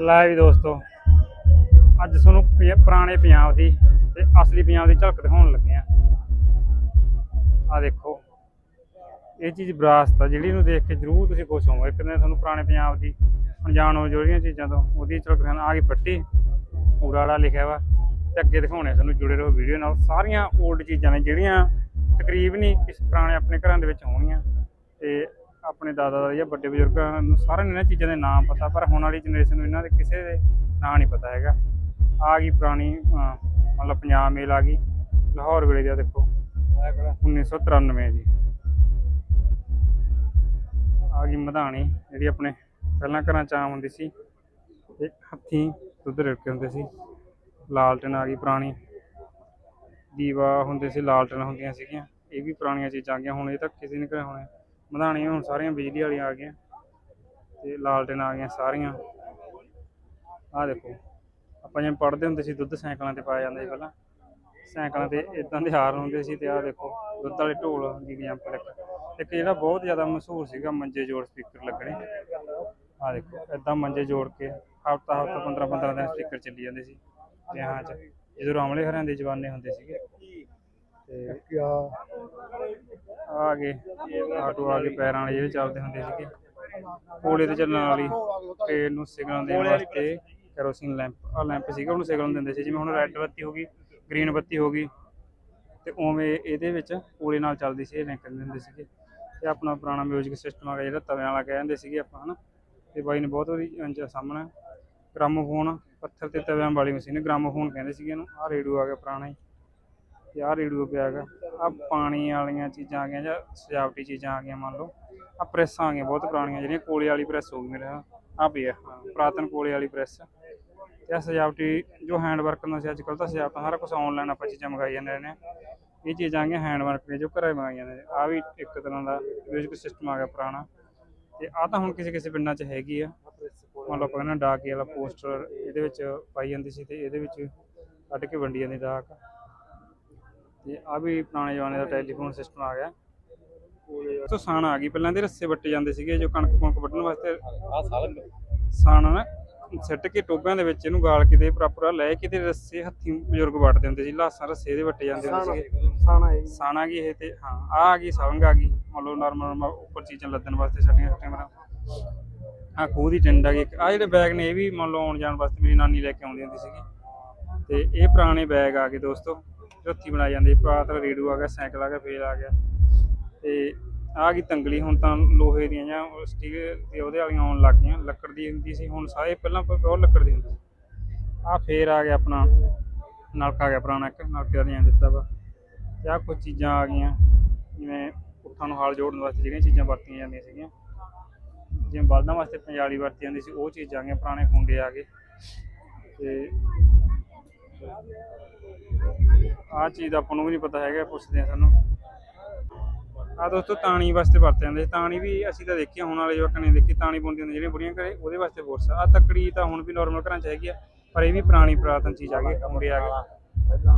ਲੈ ਵੀ ਦੋਸਤੋ, ਅੱਜ ਤੁਹਾਨੂੰ ਪਿ- ਪੁਰਾਣੇ ਪੰਜਾਬ ਦੀ ਤੇ ਅਸਲੀ ਪੰਜਾਬ ਦੀ ਝਲਕ ਦਿਖਾਉਣ ਲੱਗੇ ਆ ਆ ਦੇਖੋ, ਇਹ ਚੀਜ਼ ਵਿਰਾਸਤ ਆ, ਜਿਹੜੀ ਨੂੰ ਦੇਖ ਕੇ ਜ਼ਰੂਰ ਤੁਸੀਂ ਖੁਸ਼ ਹੋਵੋ ਇੱਕ ਦਿਨ ਤੁਹਾਨੂੰ ਪੁਰਾਣੇ ਪੰਜਾਬ ਦੀ ਅਣਜਾਣ ਹੋ ਜਿਹੜੀਆਂ ਚੀਜ਼ਾਂ ਤੋਂ ਉਹਦੀ ਝਲਕ ਦਿਖਾਉਣ। ਆ ਗਈ ਪੱਟੀ, ਪੂਰਾ ਵਾਲਾ ਲਿਖਿਆ ਵਾ ਤੇ ਅੱਗੇ ਦਿਖਾਉਣੇ ਤੁਹਾਨੂੰ ਜੁੜੇ ਰਹੋ ਵੀਡੀਓ ਨਾਲ। ਸਾਰੀਆਂ 올ਡ ਚੀਜ਼ਾਂ ਨੇ ਜਿਹੜੀਆਂ ਤਕਰੀਬਨ ਹੀ ਕਿਸ ਪੁਰਾਣੇ ਆਪਣੇ ਘਰਾਂ ਦੇ ਵਿੱਚ ਹੋਣਗੀਆਂ ਤੇ ਆਪਣੇ ਦਾਦਾ ਦਾਦੀ ਜਾਂ ਵੱਡੇ ਬਜ਼ੁਰਗਾਂ ਨੂੰ ਸਾਰਿਆਂ ਨੂੰ ਇਹਨਾਂ ਚੀਜ਼ਾਂ ਦੇ ਨਾਮ ਪਤਾ, ਪਰ ਹੁਣ ਵਾਲੀ ਜਨਰੇਸ਼ਨ ਨੂੰ ਇਹਨਾਂ ਦੇ ਕਿਸੇ ਦੇ ਨਾਂ ਨਹੀਂ ਪਤਾ ਹੈਗਾ। ਆ ਗਈ ਪੁਰਾਣੀ ਮਤਲਬ ਪੰਜਾਬ ਮੇਲ ਆ ਗਈ, ਲਾਹੌਰ ਵੇਲੇ ਦਾ ਦੇਖੋ। 1993 ਜੀ। ਆ ਗਈ ਮਧਾਣੀ, ਜਿਹੜੀ ਆਪਣੇ ਪਹਿਲਾਂ ਘਰਾਂ ਚ ਆਮ ਹੁੰਦੀ ਸੀ। ਤੇ ਹੱਥੀਂ ਦੁੱਧ ਰਿੜਕੇ ਹੁੰਦੇ ਸੀ। ਲਾਲਟਨ ਆ ਗਈ ਪੁਰਾਣੀ। ਦੀਵਾ ਹੁੰਦੇ ਸੀ, ਲਾਲਟਨ ਹੁੰਦੀਆਂ ਸੀਗੀਆਂ। ਇਹ ਵੀ ਪੁਰਾਣੀਆਂ ਚੀਜ਼ਾਂ ਆ ਗਈਆਂ, ਹੁਣ ਇਹ ਤਾਂ ਕਿਸੇ ਨੇ ਘਰੇ ਹੋਣੇ। ਮਧਾਣੀਆਂ ਹੁਣ ਸਾਰੀਆਂ ਬਿਜਲੀ ਵਾਲੀਆਂ ਆ ਗਈਆਂ ਤੇ ਲਾਲਟਨ ਆ ਗਈਆਂ ਸਾਰੀਆਂ। ਆਹ ਦੇਖੋ, ਆਪਾਂ ਜਿਵੇਂ ਪੜ੍ਹਦੇ ਹੁੰਦੇ ਸੀ, ਦੁੱਧ ਸਾਈਕਲਾਂ ਤੇ ਪਾਇਆ ਜਾਂਦਾ ਸੀ ਪਹਿਲਾਂ। ਸਾਈਕਲਾਂ ਤੇ ਇਦਾਂ ਦੇ ਹਾਰਨ ਹੁੰਦੇ ਸੀ ਤੇ ਆਹ ਦੇਖੋ, ਦੁੱਧ ਵਾਲੇ ਢੋਲ ਦੀ ਐਗਜ਼ਾਮਪਲ ਇੱਕ ਇੱਕ ਜਿਹੜਾ ਬਹੁਤ ਜ਼ਿਆਦਾ ਮਸ਼ਹੂਰ ਸੀਗਾ ਮੰਜੇ ਜੋੜ ਸਪੀਕਰ ਲੱਗਣੇ। ਆਹ ਦੇਖੋ ਇਦਾਂ ਮੰਜੇ ਜੋੜ ਕੇ ਹਫਤਾ ਹਫਤਾ 15 15 ਦਿਨ ਸਪੀਕਰ ਚੱਲੀ ਜਾਂਦੇ ਸੀ। ਵਿਆਹਾਂ 'ਚ ਜਦੋਂ ਰਾਮਲੇ ਹਰਿਆਂ ਦੇ ਜਵਾਨੇ ਹੁੰਦੇ ਸੀਗੇ। ਤੇ ਆ ਗਏ ਆਟੋ ਆ ਗਏ ਪੈਰਾਂ ਵਾਲੇ ਜਿਹੜੇ ਚੱਲਦੇ ਹੁੰਦੇ ਸੀਗੇ। ਕੋਲੇ ਤੇ ਚੱਲਣ ਵਾਲੀ ਟ੍ਰੇਨ ਨੂੰ ਸਿਗਨਲ ਦੇਣ ਵਾਸਤੇ ਕੈਰੋਸਿਨ ਲੈਂਪ ਆ ਲੈਂਪ ਸੀਗਾ ਉਹਨੂੰ ਸਿਗਨਲ ਦਿੰਦੇ ਸੀ। ਜਿਵੇਂ ਹੁਣ ਰੈੱਡ ਬੱਤੀ ਹੋ ਗਈ ਗ੍ਰੀਨ ਬੱਤੀ ਹੋ ਗਈ ਤੇ ਉਵੇਂ ਇਹਦੇ ਵਿੱਚ ਕੋਲੇ ਨਾਲ ਚੱਲਦੀ ਸੀ ਇਹ ਲਿੰਕ ਦਿੰਦੇ ਸੀਗੇ। ਤੇ ਆਪਣਾ ਪੁਰਾਣਾ ਮਿਊਜ਼ਿਕ ਸਿਸਟਮ ਆ ਜਿਹੜਾ ਤਵਿਆਂ ਵਾਲਾ ਕਹਿੰਦੇ ਸੀਗੇ ਆਪਾਂ ਹਨਾ। ਤੇ ਬਾਈ ਨੇ ਬਹੁਤ ਅੰਜਾ ਸਾਹਮਣਾ। ਗ੍ਰਾਮੋਫੋਨ ਪੱਥਰ ਤੇ ਤਵਿਆਂ ਵਾਲੀ ਮਸ਼ੀਨ ਗ੍ਰਾਮੋਫੋਨ ਕਹਿੰਦੇ ਸੀਗੇ ਇਹਨੂੰ। ਆਹ ਰੇਡੀਓ ਆ ਗਿਆ ਪੁਰਾਣਾ ਹੀ। ਤੇ ਆਹ ਰੇਡੀਓ ਪਿਆ ਹੈਗਾ। ਆ ਪਾਣੀ ਵਾਲੀਆਂ ਚੀਜ਼ਾਂ ਆ ਗਈਆਂ ਜਾਂ ਸਜਾਵਟੀ ਚੀਜ਼ਾਂ ਆ ਗਈਆਂ ਮੰਨ ਲਓ। ਆ ਪ੍ਰੈਸਾਂ ਆ ਗਈਆਂ ਬਹੁਤ ਪੁਰਾਣੀਆਂ ਜਿਹੜੀਆਂ, ਕੋਲੇ ਵਾਲੀ ਪ੍ਰੈਸ ਹੋ ਗਈ ਮੇਰੇ ਨਾਲ। ਆ ਪਈ ਆ, ਪੁਰਾਤਨ ਕੋਲੇ ਵਾਲੀ ਪ੍ਰੈਸ। ਤੇ ਆ ਸਜਾਵਟੀ ਜੋ ਹੈਂਡ ਵਰਕ ਹੁੰਦਾ ਸੀ ਅੱਜ ਕੱਲ੍ਹ ਤਾਂ ਸਜਾਵਟਾਂ ਸਾਰਾ ਕੁਝ ਆਨਲਾਈਨ ਆਪਾਂ ਚੀਜ਼ਾਂ ਮੰਗਾਈ ਜਾਂਦੇ ਨੇ ਇਹ ਚੀਜ਼ਾਂ ਆ ਗਈਆਂ ਹੈਂਡ ਵਰਕ ਦੀਆਂ ਜੋ ਘਰੇ ਮੰਗਾਈ ਜਾਂਦੇ ਨੇ। ਆ ਵੀ ਇੱਕ ਤਰ੍ਹਾਂ ਦਾ ਮਿਊਜ਼ਿਕ ਸਿਸਟਮ ਆ ਗਿਆ ਪੁਰਾਣਾ। ਤੇ ਆ ਤਾਂ ਹੁਣ ਕਿਸੇ ਕਿਸੇ ਪਿੰਡਾਂ 'ਚ ਹੈਗੀ ਆ। ਮੰਨ ਲਓ ਆਪਾਂ ਡਾਕੇ ਵਾਲਾ ਪੋਸਟਰ ਇਹਦੇ ਵਿੱਚ ਪਾਈ ਜਾਂਦੀ ਸੀ ਤੇ ਇਹਦੇ ਵਿੱਚ ਕੱਢ ਕੇ ਵੰਡੀ ਜਾਂਦੀ ਡਾਕ। ਤੇ ਆ ਵੀ ਪੁਰਾਣੇ ਜ਼ਮਾਨੇ ਦਾ ਟੈਲੀਫੋਨ ਸਿਸਟਮ ਆ ਗਿਆ। ਤੋਂ ਸਾਣ ਆ ਗਈ। ਪਹਿਲਾਂ ਦੇ ਰੱਸੇ ਵੱਟੇ ਜਾਂਦੇ ਸੀਗੇ ਜੋ ਕਣਕ ਕੁਣਕ ਵੱਢਣ ਵਾਸਤੇ ਆ ਸਾਲ ਸਾਣ ਨਾ ਸਿੱਟ ਕੇ ਟੋਬਿਆਂ ਦੇ ਵਿੱਚ ਇਹਨੂੰ ਗਾਲ ਕੇ ਤੇ ਪ੍ਰੋਪਰ ਲੈ ਕੇ ਤੇ ਰੱਸੇ ਹੱਥੀਂ ਬਜ਼ੁਰਗ ਵੱਟਦੇ ਹੁੰਦੇ ਸੀ। ਲਾਸਾਂ ਰੱਸੇ ਦੇ ਵੱਟੇ ਜਾਂਦੇ ਹੁੰਦੇ ਸੀਗੇ। ਸਾਣਾ ਹੈ ਸਾਣਾ ਗਈ। ਇਹ ਤੇ ਹਾਂ ਆ ਆ ਗਈ ਸਲੰਗ ਆ ਗਈ। ਮੰਨ ਲਓ ਨਾਰਮਲ ਉੱਪਰ ਚੀਜ਼ਾਂ ਲੱਦਣ ਵਾਸਤੇ ਛੱਟੀਆਂ ਛੱਟੀਆਂ ਮਰਾਂ ਆ ਖੂਹ ਦੀ ਟਿੰਡ ਆ ਗਈ। ਆ ਜਿਹੜੇ ਬੈਗ ਨੇ ਇਹ ਵੀ ਮੰਨ ਲਓ ਆਉਣ ਜਾਣ ਵਾਸਤੇ ਮੇਰੀ ਨਾਨੀ ਲੈ ਕੇ ਆਉਂਦੀ ਹੁੰਦੀ ਸੀਗੀ। ਤੇ ਇਹ ਪੁਰਾਣੇ ਬੈਗ ਆ ਗਏ ਦੋਸਤੋ। ਜੋ ਹੱਥੀਂ ਬਣਾਏ ਜਾਂਦੇ ਪੁਰਾਤਨ ਰੇਡੂ ਆ ਗਿਆ, ਸਾਈਕਲ ਆ ਗਿਆ, ਫੇਰ ਆ ਗਿਆ। ਤੇ ਆ ਗਈ ਤੰਗਲੀ, ਹੁਣ ਤਾਂ ਲੋਹੇ ਦੀਆਂ ਜਾਂ ਸਟੀਲ ਦੀ ਉਹਦੇ ਵਾਲੀਆਂ ਆਉਣ ਲੱਗ ਗਈਆਂ, ਲੱਕੜ ਦੀ ਹੁੰਦੀ ਸੀ, ਹੁਣ ਸਾਰੇ ਪਹਿਲਾਂ ਬਹੁਤ ਲੱਕੜ ਦੀ ਹੁੰਦੀ ਸੀ। ਆ ਫੇਰ ਆ ਗਿਆ ਆਪਣਾ, ਨਲਕਾ ਆ ਗਿਆ ਪੁਰਾਣਾ ਇੱਕ, ਨਲਕੇ ਦਾ ਆਂ ਦਿੱਤਾ ਵਾ। ਤੇ ਆਹ ਕੁਝ ਚੀਜ਼ਾਂ ਆ ਗਈਆਂ, ਜਿਵੇਂ ਉੱਠਾਂ ਨੂੰ ਹਾਲ ਜੋੜਨ ਵਾਸਤੇ ਜਿਹੜੀਆਂ ਚੀਜ਼ਾਂ ਵਰਤੀਆਂ ਜਾਂਦੀਆਂ ਸੀਗੀਆਂ। ਜਿਵੇਂ ਬਲਦਾਂ ਵਾਸਤੇ ਪੰਜਾਲੀ ਵਰਤੀ ਜਾਂਦੀ ਸੀ, ਉਹ ਚੀਜ਼ਾਂ ਆ ਗਈਆਂ, ਪੁਰਾਣੇ ਖੁੰਡੇ ਆ ਗਏ। ਤੇ ਆਹ ਚੀਜ਼ ਆਪਾਂ ਨੂੰ ਵੀ ਨਹੀਂ ਪਤਾ ਹੈਗਾ ਪੁੱਛਦੇ ਆ ਸਾਨੂੰ। ਆ ਦੋਸਤੋ ਤਾਣੀ ਵਾਸਤੇ ਵਰਤੇ ਜਾਂਦੇ ਤਾਣੀ ਵੀ ਅਸੀਂ ਤਾਂ ਦੇਖੀ ਆ, ਹੁਣ ਵਾਲੇ ਜਵਾਕਾਂ ਨੇ ਦੇਖੀ ਤਾਣੀ ਬੁਣਦੀ ਹੁੰਦੀ ਜਿਹੜੀਆਂ ਬੁੜੀਆਂ ਘਰੇ ਉਹਦੇ ਵਾਸਤੇ ਬੁਰਸ ਆ। ਤੱਕੜੀ ਤਾਂ ਹੁਣ ਵੀ ਨਾਰਮਲ ਘਰਾਂ 'ਚ ਹੈਗੀ ਆ ਪਰ ਇਹ ਵੀ ਪੁਰਾਣੀ ਪੁਰਾਤਨ ਚੀਜ਼ ਆ ਗਈ ਖੁੰਡੇ ਆ ਗਏ। ਪਹਿਲਾਂ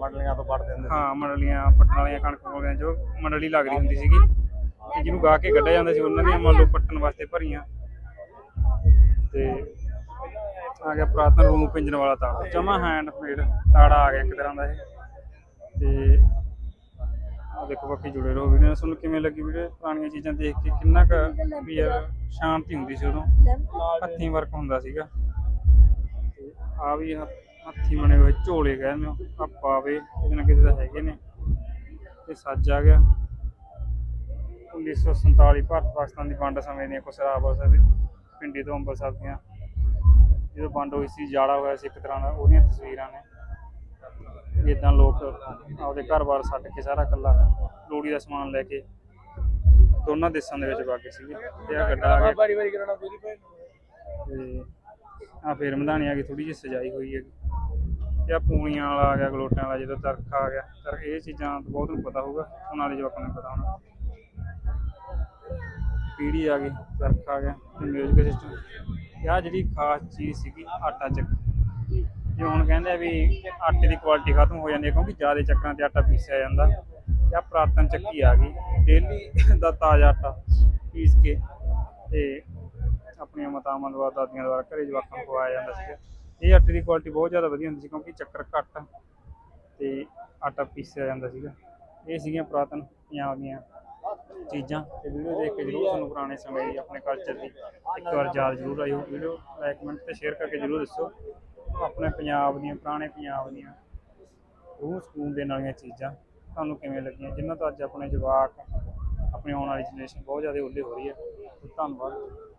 ਮੰਡਲੀਆਂ ਤੋਂ ਪੜਦੇ ਹੁੰਦੇ ਹਾਂ ਮੰਡਲੀਆਂ ਪੱਟਣ ਵਾਲੀਆਂ ਕਣਕ ਵਾਲੀਆਂ ਜੋ ਮੰਡਲੀ ਲੱਗਦੀ ਹੁੰਦੀ ਸੀਗੀ। ਤੇ ਜਿਹਨੂੰ ਗਾ ਕੇ ਕੱਢਿਆ ਜਾਂਦਾ ਸੀ ਉਹਨਾਂ ਦੀਆਂ ਮੰਨ ਲਓ ਪੱਟਣ ਵਾਸਤੇ ਭਰੀਆਂ। ਤੇ ਆ ਗਿਆ ਪੁਰਾਤਨ ਰੂਮ ਪਿੰਜਣ ਵਾਲਾ ਤਾੜਾ ਜਮਾ ਹੈਂਡ ਮੇਡ ਤਾੜਾ ਆ ਗਿਆ ਇੱਕ ਤਰ੍ਹਾਂ ਦਾ ਇਹ। ਤੇ ਆ ਦੇਖੋ ਬਾਕੀ ਜੁੜੇ ਰਹੋ ਵੀਡੀਓ ਨਾਲ। ਤੁਹਾਨੂੰ ਕਿਵੇਂ ਲੱਗੀ ਵੀਡੀਓ? ਪੁਰਾਣੀਆਂ ਚੀਜ਼ਾਂ ਦੇਖ ਕੇ ਕਿੰਨਾ ਕੁ ਵੀ ਯਾਰ ਸ਼ਾਂਤੀ ਹੁੰਦੀ ਸੀ ਉਦੋਂ। ਹੱਥੀਂ ਵਰਕ ਹੁੰਦਾ ਸੀਗਾ। ਤੇ ਆ ਵੀ ਹੱਥ- ਹੱਥੀਂ ਬਣੇ ਹੋਏ ਝੋਲੇ ਕਹਿੰਦੇ ਹੋ। ਆ ਪਾਵੇ ਇਹਦੇ ਨਾਲ ਕਿਤੇ ਤਾਂ ਹੈਗੇ ਨੇ। ਤੇ ਸੱਜ ਆ ਗਿਆ। 1947 ਭਾਰਤ ਪਾਕਿਸਤਾਨ ਦੀ ਵੰਡ ਸਮੇਂ ਦੀਆਂ ਕੁਛ ਪਿੰਡੀ ਤੋਂ ਅੰਬਰਸਰ ਦੀਆਂ। ਜਦੋਂ ਵੰਡ ਹੋਈ ਸੀ ਜਾੜਾ ਹੋਇਆ ਸੀ ਇੱਕ ਤਰ੍ਹਾਂ ਦਾ ਉਹਦੀਆਂ ਤਸਵੀਰਾਂ ਨੇ। ਇਦਾਂ ਲੋਕ ਆਪਦੇ ਘਰ-ਬਾਰ ਛੱਡ ਕੇ ਸਾਰਾ ਇਕੱਲਾ ਲੋੜੀ ਦਾ ਸਮਾਨ ਲੈ ਕੇ ਦੋਨਾਂ ਦੇਸ਼ਾਂ ਦੇ ਵਿੱਚ ਵਾਗੇ ਸੀਗੇ। ਤੇ ਆ ਗੱਡਾ ਆ ਗਿਆ। ਵਾਰੀ ਵਾਰੀ ਕਰਾਉਣਾ ਪੂਰੀ ਤੇ ਆ ਫੇਰ ਮਧਾਣੀ ਆ ਗਈ ਥੋੜੀ ਜਿਹੀ ਸਜਾਈ ਹੋਈ ਹੈ ਤੇ ਆ ਪੂਣੀਆਂ ਵਾਲਾ ਆ ਗਿਆ ਗਲੋਟਿਆਂ ਵਾਲਾ ਜਦੋਂ ਚਰਖਾ ਆ ਗਿਆ। ਚਰਖ ਇਹ ਚੀਜ਼ਾਂ ਬਹੁਤ ਨੂੰ ਪਤਾ ਹੋਊਗਾ ਉਹਨਾਂ ਵਾਲੇ ਜਵਾਕਾਂ ਨੂੰ ਪਤਾ ਹੋਣਾ। ਪੀੜੀ ਆ ਗਈ ਚਰਖਾ ਆ ਗਿਆ ਤੇ ਮਿਊਜ਼ਿਕ ਸਿਸਟਮ ਤੇ ਆ ਜਿਹੜੀ ਖਾਸ ਚੀਜ਼ ਸੀਗੀ, ਆਟਾ ਚੱਕੀ। ਜੇ ਹੁਣ ਕਹਿੰਦੇ ਆ ਵੀ ਆਟੇ ਦੀ ਕੁਆਲਿਟੀ ਖਤਮ ਹੋ ਜਾਂਦੀ ਹੈ, ਕਿਉਂਕਿ ਜ਼ਿਆਦਾ ਚੱਕਰਾਂ ਤੇ ਆਟਾ ਪੀਸਿਆ ਜਾਂਦਾ। ਤੇ ਆ ਪੁਰਾਤਨ ਚੱਕੀ ਆ ਗਈ ਡੇਲੀ ਦਾ ਤਾਜ਼ਾ ਆਟਾ ਪੀਸ ਕੇ ਤੇ ਆਪਣੀਆਂ ਮਾਤਾਵਾਂ ਦੁਆਰਾ, ਦਾਦੀਆਂ ਦੁਆਰਾ ਘਰੇ ਜਵਾਕਾਂ ਨੂੰ ਖਵਾਇਆ ਜਾਂਦਾ ਸੀਗਾ। ਇਹ ਆਟੇ ਦੀ ਕੁਆਲਿਟੀ ਬਹੁਤ ਜ਼ਿਆਦਾ ਵਧੀਆ ਹੁੰਦੀ ਸੀ, ਕਿਉਂਕਿ ਚੱਕਰ ਘੱਟ ਤੇ ਆਟਾ ਪੀਸਿਆ ਜਾਂਦਾ ਸੀਗਾ। ਇਹ ਸੀਗੀਆਂ ਪੁਰਾਤਨ, ਪੰਜਾਬ ਦੀਆਂ। ਚੀਜ਼ਾਂ। ਤੇ ਵੀਡੀਓ ਦੇਖ ਕੇ ਜਰੂਰ ਤੁਹਾਨੂੰ ਪੁਰਾਣੇ ਸਮੇਂ ਦੀ, ਆਪਣੇ ਕਲਚਰ ਦੀ ਇੱਕ ਵਾਰ ਯਾਦ ਜਰੂਰ ਆਈ ਹੋ ਵੀਡੀਓ ਲਾਈਕ ਕਮੈਂਟ ਤੇ ਸ਼ੇਅਰ ਕਰਕੇ ਜਰੂਰ ਦੱਸੋ ਆਪਣੇ ਪੰਜਾਬ ਦੀਆਂ, ਪੁਰਾਣੇ ਪੰਜਾਬ ਦੀਆਂ, ਰੂਹ ਸਕੂਨ ਦੇਣ ਵਾਲੀਆਂ ਚੀਜ਼ਾਂ ਤੁਹਾਨੂੰ ਕਿਵੇਂ ਲੱਗੀਆਂ? ਜਿਨ੍ਹਾਂ ਤੋਂ ਅੱਜ ਆਪਣੇ ਜਵਾਕ, ਆਪਣੀ ਆਉਣ ਵਾਲੀ ਜਨਰੇਸ਼ਨ ਬਹੁਤ ਜ਼ਿਆਦਾ ਉੱਲੇ ਹੋ ਰਹੀ ਹੈ। ਧੰਨਵਾਦ।